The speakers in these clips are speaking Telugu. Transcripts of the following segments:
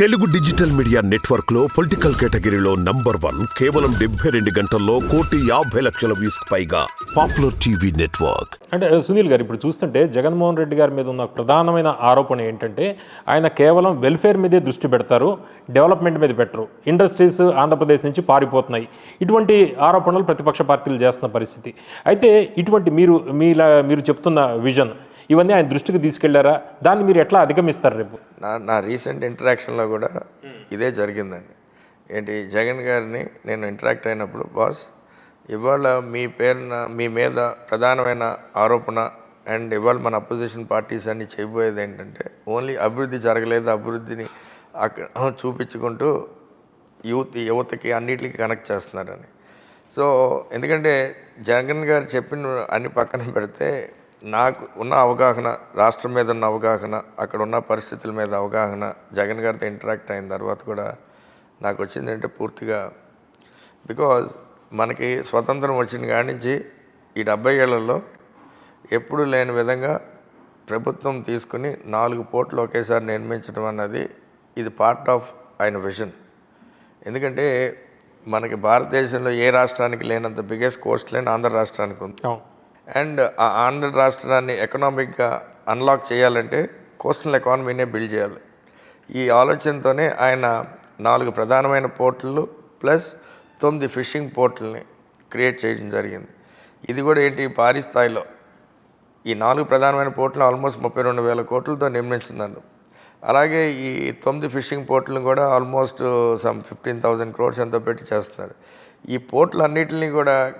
తెలుగు డిజిటల్ మీడియా నెట్వర్క్లో పొలిటికల్ కేటగిరీలో నంబర్ వన్ కేవలం డెబ్బై రెండు గంటల్లో కోటి యాభై లక్షల వ్యూస్ పైగా పాపులర్ టీవీ నెట్వర్క్. అంటే సునీల్ గారు ఇప్పుడు చూస్తుంటే జగన్మోహన్ రెడ్డి గారి మీద ఉన్న ప్రధానమైన ఆరోపణ ఏంటంటే ఆయన కేవలం వెల్ఫేర్ మీదే దృష్టి పెడతారు డెవలప్మెంట్ మీద పెట్టరు. ఇండస్ట్రీస్ ఆంధ్రప్రదేశ్ నుంచి పారిపోతున్నాయి. ఇటువంటి ఆరోపణలు ప్రతిపక్ష పార్టీలు చేస్తున్న పరిస్థితి. అయితే ఇటువంటి మీరు మీలా మీరు చెప్తున్న విజన్ ఇవన్నీ ఆయన దృష్టికి తీసుకెళ్ళారా? దాన్ని మీరు ఎట్లా అధిగమిస్తారు రేపు? నా నా రీసెంట్ ఇంటరాక్షన్లో కూడా ఇదే జరిగిందండి. ఏంటి జగన్ గారిని నేను ఇంటరాక్ట్ అయినప్పుడు బాస్ ఇవాళ మీ పేరున మీ మీద ప్రధానమైన ఆరోపణ అండ్ ఇవాళ మన అపోజిషన్ పార్టీస్ అన్ని చేయబోయేది ఏంటంటే ఓన్లీ అభివృద్ధి జరగలేదు అభివృద్ధిని అక్కడ చూపించుకుంటూ యూత్ యువతకి అన్నిటికీ కనెక్ట్ చేస్తున్నారని. సో ఎందుకంటే జగన్ గారు చెప్పిన అన్ని పక్కన పెడితే నాకు ఉన్న అవగాహన రాష్ట్రం మీద ఉన్న అవగాహన అక్కడ ఉన్న పరిస్థితుల మీద అవగాహన జగన్ గారితో ఇంటరాక్ట్ అయిన తర్వాత కూడా నాకు వచ్చిందంటే పూర్తిగా బికాజ్ మనకి స్వతంత్రం వచ్చిన కాడి నుంచి ఈ డెబ్బై ఏళ్ళలో ఎప్పుడు లేని విధంగా ప్రభుత్వం తీసుకుని నాలుగు పోర్ట్లు ఒకేసారి నిర్మించడం అన్నది ఇది పార్ట్ ఆఫ్ ఆయన విజన్ ఎందుకంటే మనకి భారతదేశంలో ఏ రాష్ట్రానికి లేనంత బిగ్గెస్ట్ కోస్ట్ లైన్ ఆంధ్ర రాష్ట్రానికి ఉంది. అండ్ ఆ ఆంధ్ర రాష్ట్రాన్ని ఎకనామిక్గా అన్లాక్ చేయాలంటే కోస్టల్ ఎకానమీనే బిల్డ్ చేయాలి. ఈ ఆలోచనతోనే ఆయన నాలుగు ప్రధానమైన పోర్టులు ప్లస్ తొమ్మిది ఫిషింగ్ పోర్టుల్ని క్రియేట్ చేయడం జరిగింది. ఇది కూడా ఏంటి? భారీ స్థాయిలో. ఈ నాలుగు ప్రధానమైన పోర్టులు ఆల్మోస్ట్ ముప్పై రెండు వేల కోట్లతో నిర్మించిందండి. అలాగే ఈ తొమ్మిది ఫిషింగ్ పోర్టులను కూడా almost some fifteen thousand crores ఎంతో పెట్టి చేస్తున్నారు. ఈ పోర్టులు అన్నిటిని కూడా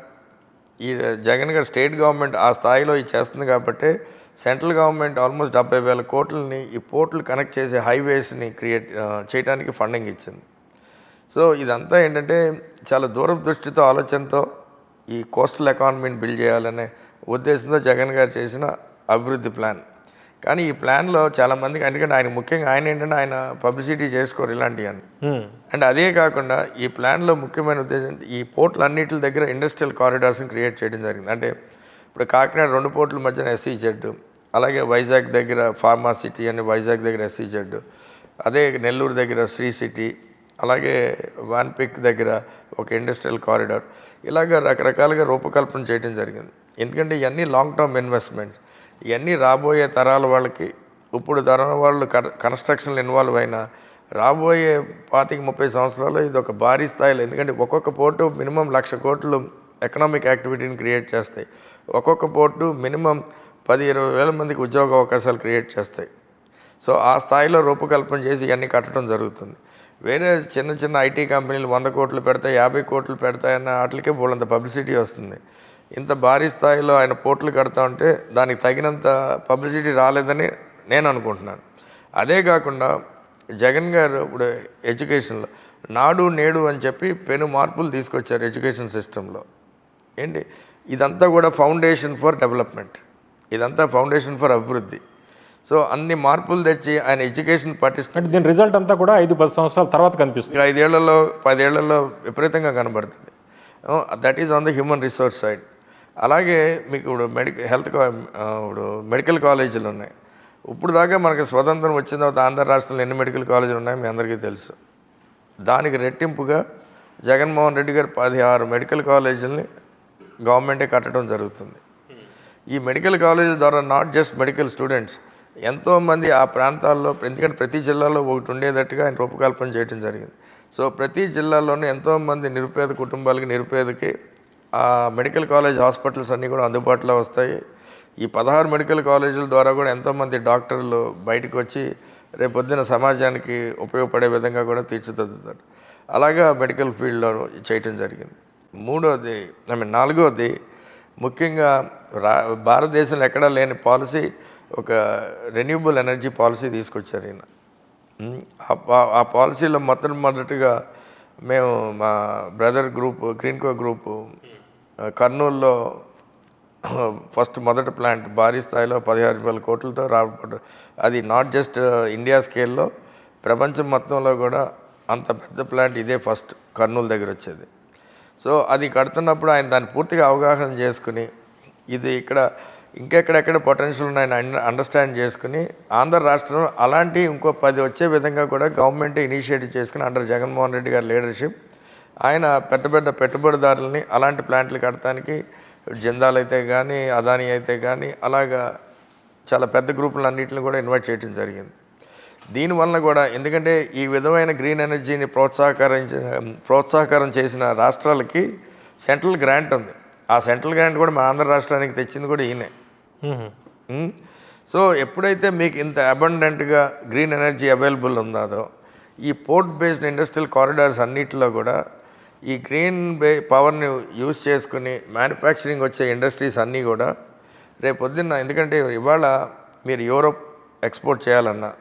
ఈ జగన్ గారు స్టేట్ గవర్నమెంట్ ఆ స్థాయిలో ఇది చేస్తుంది కాబట్టి సెంట్రల్ గవర్నమెంట్ ఆల్మోస్ట్ డెబ్బై వేల కోట్లని ఈ పోర్టులు కనెక్ట్ చేసే హైవేస్ని క్రియేట్ చేయడానికి ఫండింగ్ ఇచ్చింది. సో ఇదంతా ఏంటంటే చాలా దూరం దృష్టితో ఆలోచనతో ఈ కోస్టల్ ఎకానమీని బిల్డ్ చేయాలనే ఉద్దేశంతో జగన్ గారు చేసిన అభివృద్ధి ప్లాన్. కానీ ఈ ప్లాన్లో చాలామందికి ఎందుకంటే ఆయన ముఖ్యంగా ఆయన ఏంటంటే ఆయన పబ్లిసిటీ చేసుకోరు ఇలాంటివి అని. అండ్ అదే కాకుండా ఈ ప్లాన్లో ముఖ్యమైన ఉద్దేశం ఈ పోర్టులు అన్నిటి దగ్గర ఇండస్ట్రియల్ కారిడార్స్ని క్రియేట్ చేయడం జరిగింది. అంటే ఇప్పుడు కాకినాడ రెండు పోర్టుల మధ్యన ఎస్సీజెడ్ అలాగే వైజాగ్ దగ్గర ఫార్మా సిటీ అని వైజాగ్ దగ్గర ఎస్సీజెడ్ అదే నెల్లూరు దగ్గర శ్రీ సిటీ అలాగే వాన్పిక్ దగ్గర ఒక ఇండస్ట్రియల్ కారిడార్. ఇలాగ రకరకాలుగా రూపకల్పన చేయడం జరిగింది. ఎందుకంటే ఇవన్నీ లాంగ్ టర్మ్ ఇన్వెస్ట్మెంట్స్ ఇవన్నీ రాబోయే తరాల వాళ్ళకి ఇప్పుడు తరం వాళ్ళు కన్స్ట్రక్షన్లు ఇన్వాల్వ్ అయినా రాబోయే పాతిక ముప్పై సంవత్సరాలు ఇది ఒక భారీ స్థాయిలో ఎందుకంటే ఒక్కొక్క పోర్టు మినిమం లక్ష కోట్లు ఎకనామిక్ యాక్టివిటీని క్రియేట్ చేస్తాయి. ఒక్కొక్క పోర్టు మినిమం పది ఇరవై వేల మందికి ఉద్యోగ అవకాశాలు క్రియేట్ చేస్తాయి. సో ఆ స్థాయిలో రూపకల్పన చేసి ఇవన్నీ కట్టడం జరుగుతుంది. వేరే చిన్న చిన్న ఐటీ కంపెనీలు వంద కోట్లు పెడతాయి యాభై కోట్లు పెడతాయన్న వాటికే బోళ్ళంత పబ్లిసిటీ వస్తుంది. ఇంత భారీ స్థాయిలో ఆయన పోర్టులు కడతా ఉంటే దానికి తగినంత పబ్లిసిటీ రాలేదని నేను అనుకుంటున్నాను. అదే కాకుండా జగన్ గారు ఇప్పుడు ఎడ్యుకేషన్లో నాడు నేడు అని చెప్పి పెను మార్పులు తీసుకొచ్చారు ఎడ్యుకేషన్ సిస్టంలో. ఏంటి? ఇదంతా కూడా ఫౌండేషన్ ఫర్ డెవలప్మెంట్. ఇదంతా ఫౌండేషన్ ఫర్ అభివృద్ధి. సో అన్ని మార్పులు తెచ్చి ఆయన ఎడ్యుకేషన్ అంటే దీని రిజల్ట్ అంతా కూడా ఐదు పది సంవత్సరాల తర్వాత కనిపిస్తుంది. ఐదేళ్ళలో పదేళ్ళలో విపరీతంగా కనబడుతుంది. That is on the human resource side అలాగే మీకు ఇప్పుడు మెడికల్ హెల్త్ ఇప్పుడు మెడికల్ కాలేజీలు ఉన్నాయి. ఇప్పుడు దాకా మనకి స్వతంత్రం వచ్చిన తర్వాత ఆంధ్ర రాష్ట్రంలో ఎన్ని మెడికల్ కాలేజీలు ఉన్నాయో మీ అందరికీ తెలుసు. దానికి రెట్టింపుగా జగన్మోహన్ రెడ్డి గారు పదిహారు మెడికల్ కాలేజీలని గవర్నమెంటే కట్టడం జరుగుతుంది. ఈ మెడికల్ కాలేజీల ద్వారా నాట్ జస్ట్ మెడికల్ స్టూడెంట్స్ ఎంతోమంది ఆ ప్రాంతాల్లో ఎందుకంటే ప్రతి జిల్లాలో ఒకటి ఉండేటట్టుగా ఆయన రూపకల్పన చేయడం జరిగింది. సో ప్రతి జిల్లాలోనూ ఎంతోమంది నిరుపేద కుటుంబాలకి నిరుపేదకి ఆ మెడికల్ కాలేజ్ హాస్పిటల్స్ అన్నీ కూడా అందుబాటులో వస్తాయి. ఈ పదహారు మెడికల్ కాలేజీల ద్వారా కూడా ఎంతోమంది డాక్టర్లు బయటకు వచ్చి రేపొద్దున సమాజానికి ఉపయోగపడే విధంగా కూడా తీర్చిదిద్దుతారు. అలాగా మెడికల్ ఫీల్డ్లో చేయటం జరిగింది. మూడోది ఐ మీన్ నాలుగోది ముఖ్యంగా రా భారతదేశంలో ఎక్కడా లేని పాలసీ ఒక రెన్యూబుల్ ఎనర్జీ పాలసీ తీసుకొచ్చారు ఈయన. ఆ పా- ఆ పాలసీలో మొత్తం మేము మా బ్రదర్ గ్రూప్ గ్రీన్కో గ్రూపు కర్నూలులో ఫస్ట్ మొదటి ప్లాంట్ భారీ స్థాయిలో పదిహారు వేల కోట్లతో రాబడి అది నాట్ జస్ట్ ఇండియా స్కేల్లో ప్రపంచం మొత్తంలో కూడా అంత పెద్ద ప్లాంట్ ఇదే ఫస్ట్ కర్నూలు దగ్గర వచ్చేది. సో అది కడుతున్నప్పుడు ఆయన దాన్ని పూర్తిగా అవగాహన చేసుకుని ఇది ఇక్కడ ఇంకెక్కడెక్కడ పొటెన్షియల్ ఉన్నాయని అండర్స్టాండ్ చేసుకుని ఆంధ్ర రాష్ట్రంలో అలాంటి ఇంకో పది వచ్చే విధంగా కూడా గవర్నమెంట్ ఇనిషియేటివ్ చేసుకుని అండర్ జగన్మోహన్ రెడ్డి గారి లీడర్షిప్ ఆయన పెద్ద పెద్ద పెట్టుబడిదారులని అలాంటి ప్లాంట్లు కట్టడానికి జిందాల్ అయితే కానీ అదానీ అయితే కానీ అలాగా చాలా పెద్ద గ్రూపులు అన్నింటిని కూడా ఇన్వైట్ చేయడం జరిగింది. దీనివల్ల కూడా ఎందుకంటే ఈ విధమైన గ్రీన్ ఎనర్జీని ప్రోత్సాహకరించ ప్రోత్సాహకరం చేసిన రాష్ట్రాలకి సెంట్రల్ గ్రాంట్ ఉంది. ఆ సెంట్రల్ గ్రాంట్ కూడా మా ఆంధ్ర రాష్ట్రానికి తెచ్చింది కూడా ఈయనే. సో ఎప్పుడైతే మీకు ఇంత అబండెంట్గా గ్రీన్ ఎనర్జీ అవైలబుల్ ఉందో ఈ పోర్ట్ బేస్డ్ ఇండస్ట్రియల్ కారిడార్స్ అన్నిటిలో కూడా ఈ గ్రీన్ బే పవర్ని యూజ్ చేసుకుని మ్యానుఫ్యాక్చరింగ్ వచ్చే ఇండస్ట్రీస్ అన్నీ కూడా రేపొద్దున్న ఎందుకంటే ఇవాళ మీరు యూరోప్ ఎక్స్పోర్ట్ చేయాలన్నా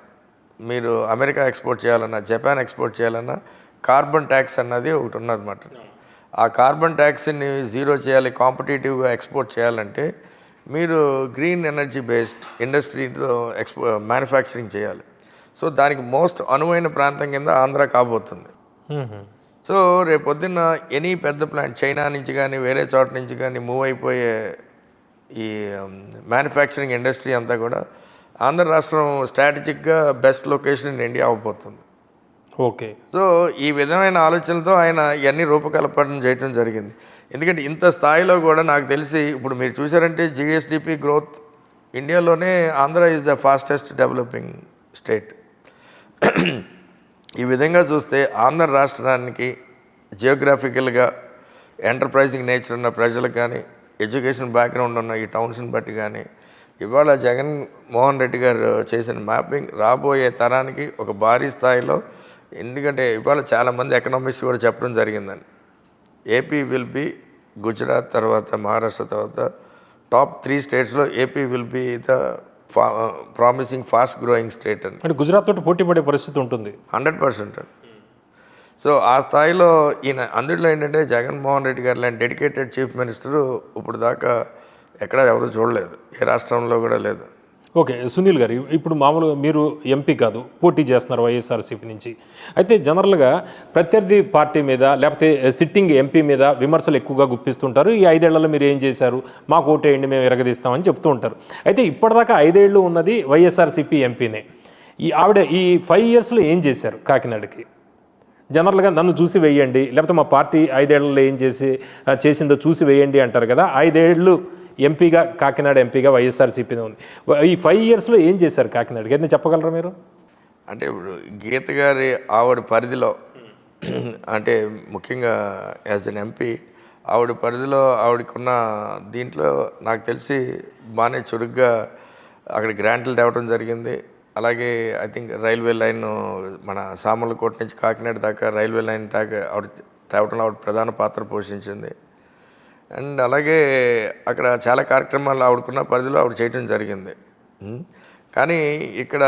మీరు అమెరికా ఎక్స్పోర్ట్ చేయాలన్నా జపాన్ ఎక్స్పోర్ట్ చేయాలన్నా కార్బన్ ట్యాక్స్ అన్నది ఒకటి ఉన్నదన్నమాట. ఆ కార్బన్ ట్యాక్స్ని జీరో చేయాలి కాంపిటేటివ్గా ఎక్స్పోర్ట్ చేయాలంటే మీరు గ్రీన్ ఎనర్జీ బేస్డ్ ఇండస్ట్రీతో ఎక్స్పో మ్యానుఫ్యాక్చరింగ్ చేయాలి. సో దానికి మోస్ట్ అనువైన ప్రాంతం కింద ఆంధ్ర కాబోతుంది. సో రేపు పొద్దున్న ఎనీ పెద్ద ప్లాంట్ చైనా నుంచి కానీ వేరే చోట నుంచి కానీ మూవ్ అయిపోయే ఈ మ్యానుఫ్యాక్చరింగ్ ఇండస్ట్రీ అంతా కూడా ఆంధ్ర రాష్ట్రం స్ట్రాటజిక్గా బెస్ట్ లొకేషన్ ఇన్ ఇండియా అవబోతుంది ఓకే. సో ఈ విధమైన ఆలోచనలతో ఆయన ఇవన్నీ రూపకల్పన చేయడం జరిగింది. ఎందుకంటే ఇంత స్థాయిలో కూడా నాకు తెలిసి ఇప్పుడు మీరు చూసారంటే జిఎస్డిపి గ్రోత్ ఇండియాలోనే Andhra is the fastest developing state. ఈ విధంగా చూస్తే ఆంధ్ర రాష్ట్రానికి జియోగ్రాఫికల్గా ఎంటర్ప్రైజింగ్ నేచర్ ఉన్న ప్రజలకు కానీ ఎడ్యుకేషన్ బ్యాక్గ్రౌండ్ ఉన్న ఈ టౌన్స్ని బట్టి కానీ ఇవాళ జగన్ మోహన్ రెడ్డి గారు చేసిన మ్యాపింగ్ రాబోయే తరానికి ఒక భారీ స్థాయిలో ఎందుకంటే ఇవాళ చాలామంది ఎకనామిక్స్ కూడా చెప్పడం జరిగిందని. ఏపీ విల్ బి గుజరాత్ తర్వాత మహారాష్ట్ర తర్వాత టాప్ త్రీ స్టేట్స్లో AP will be the promising fast growing state అని. అంటే గుజరాత్ తోటి పోటీ పడే పరిస్థితి ఉంటుంది. హండ్రెడ్ పర్సెంట్ సో ఆ స్థాయిలో ఈయన అందులో ఏంటంటే జగన్మోహన్ రెడ్డి గారు లాంటి డెడికేటెడ్ చీఫ్ మినిస్టరు ఇప్పుడు దాకా ఎక్కడ ఎవరు చూడలేదు. ఏ రాష్ట్రంలో కూడా లేదు. ఓకే సునీల్ గారు ఇప్పుడు మామూలుగా మీరు ఎంపీ కాదు పోటీ చేస్తున్నారు వైఎస్ఆర్సీపీ నుంచి. అయితే జనరల్గా ప్రత్యర్థి పార్టీ మీద లేకపోతే సిట్టింగ్ ఎంపీ మీద విమర్శలు ఎక్కువగా గుప్పిస్తుంటారు. ఈ ఐదేళ్ళలో మీరు ఏం చేశారు? మాకు ఓటేయండి మేము ఎరగదీస్తామని చెప్తూ ఉంటారు. అయితే ఇప్పటిదాకా ఐదేళ్ళు ఉన్నది వైఎస్ఆర్సీపీ ఎంపీనే ఈ ఆవిడ ఈ ఫైవ్ ఇయర్స్లో ఏం చేశారు కాకినాడకి? జనరల్గా నన్ను చూసి వేయండి లేకపోతే మా పార్టీ ఐదేళ్ళలో ఏం చేసి చేసిందో చూసి వేయండి అంటారు కదా ఐదేళ్ళు ఎంపీగా కాకినాడ ఎంపీగా వైఎస్ఆర్సీపీనే ఉంది. ఈ ఫైవ్ ఇయర్స్లో ఏం చేశారు కాకినాడకి ఏదైనా చెప్పగలరా మీరు? అంటే ఇప్పుడు గీత గారి ఆవిడ పరిధిలో అంటే ముఖ్యంగా యాజ్ అన్ ఎంపీ ఆవిడ పరిధిలో ఆవిడకున్న దీంట్లో నాకు తెలిసి బాగానే చురుగ్గా అక్కడ గ్రాంట్లు తేవడం జరిగింది. అలాగే ఐ థింక్ రైల్వే లైన్ మన సామర్లకోట నుంచి కాకినాడ దాకా రైల్వే లైన్ దాకా ఆవిడ తేవడంలో ఆవిడ ప్రధాన పాత్ర పోషించింది. అండ్ అలాగే అక్కడ చాలా కార్యక్రమాలు ఆవిడకున్న పరిధిలో ఆవిడ చేయడం జరిగింది. కానీ ఇక్కడ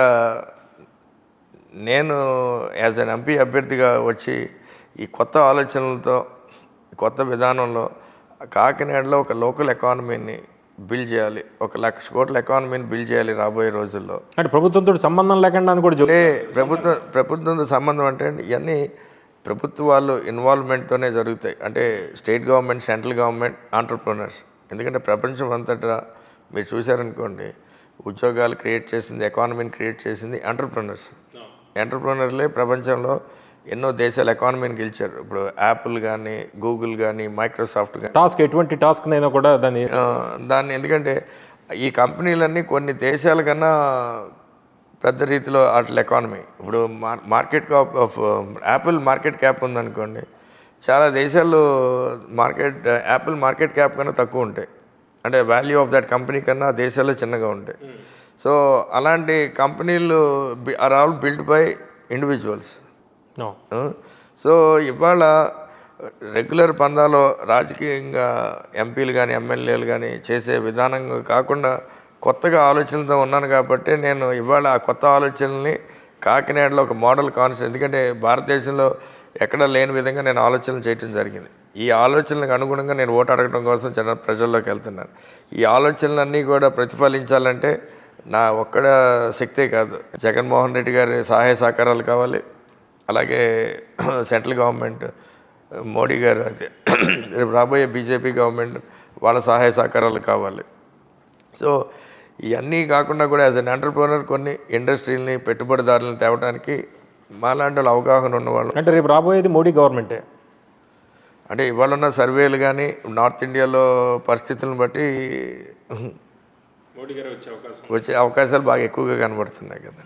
నేను యాజ్ అన్ ఎంపీ అభ్యర్థిగా వచ్చి ఈ కొత్త ఆలోచనలతో కొత్త విధానంలో కాకినాడలో ఒక లోకల్ ఎకానమీని బిల్డ్ చేయాలి ఒక లక్ష కోట్ల ఎకానమీని బిల్డ్ చేయాలి రాబోయే రోజుల్లో. అంటే ప్రభుత్వంతో సంబంధం లేకుండా అని కూడా ప్రభుత్వం ప్రభుత్వంతో సంబంధం అంటే ఇవన్నీ ప్రభుత్వాలు ఇన్వాల్వ్మెంట్తోనే జరుగుతాయి. అంటే state government central government entrepreneurs. ఎందుకంటే ప్రపంచం అంతటా మీరు చూశారనుకోండి ఉద్యోగాలు క్రియేట్ చేసింది ఎకానమీని క్రియేట్ చేసింది ఎంటర్ప్రినర్స్ ఎంటర్ప్రినర్లే ప్రపంచంలో ఎన్నో దేశాల ఎకానమీని గెలిచారు. ఇప్పుడు యాపిల్ కానీ గూగుల్ కానీ మైక్రోసాఫ్ట్ కానీ టాస్క్ ఎటువంటి టాస్క్నైనా కూడా దాన్ని దాన్ని ఎందుకంటే ఈ కంపెనీలన్నీ కొన్ని దేశాల కన్నా పెద్ద రీతిలో వాటి ఎకానమీ ఇప్పుడు mar market cap of Apple market cap ఉందనుకోండి చాలా దేశాల్లో మార్కెట్ యాపిల్ మార్కెట్ క్యాప్ కన్నా తక్కువ ఉంటాయి. అంటే వాల్యూ ఆఫ్ దట్ కంపెనీ కన్నా దేశాల్లో చిన్నగా ఉంటాయి. సో అలాంటి కంపెనీలు are all build by individuals. So ఇవాళ రెగ్యులర్ పందాలో రాజకీయంగా ఎంపీలు కానీ ఎమ్మెల్యేలు కానీ చేసే విధానం కాకుండా కొత్తగా ఆలోచనలతో ఉన్నాను కాబట్టి నేను ఇవాళ ఆ కొత్త ఆలోచనల్ని కాకినాడలో ఒక మోడల్ కాన్సెప్ట్ ఎందుకంటే భారతదేశంలో ఎక్కడా లేని విధంగా నేను ఆలోచనలు చేయటం జరిగింది. ఈ ఆలోచనలకు అనుగుణంగా నేను ఓటు అడగడం కోసం జన ప్రజల్లోకి వెళ్తున్నాను. ఈ ఆలోచనలన్నీ కూడా ప్రతిఫలించాలంటే నా ఒక్కడ శక్తే కాదు. జగన్మోహన్ రెడ్డి గారి సహాయ సహకారాలు కావాలి. అలాగే సెంట్రల్ గవర్నమెంట్ మోడీ గారు అయితే రేపు రాబోయే బీజేపీ గవర్నమెంట్ వాళ్ళ సహాయ సహకారాలు కావాలి. సో ఇవన్నీ కాకుండా కూడా యాజ్ అన్ ఎంటర్ప్రినర్ కొన్ని ఇండస్ట్రీలని పెట్టుబడిదారులను తేవడానికి మాలాంటి వాళ్ళు అవగాహన ఉన్నవాళ్ళు అంటే రేపు రాబోయేది మోడీ గవర్నమెంటే. అంటే ఇవాళ ఉన్న సర్వేలు కానీ నార్త్ ఇండియాలో పరిస్థితులను బట్టి మోడీ గారు వచ్చే అవకాశం. వచ్చే అవకాశాలు బాగా ఎక్కువగా కనబడుతున్నాయి కదా.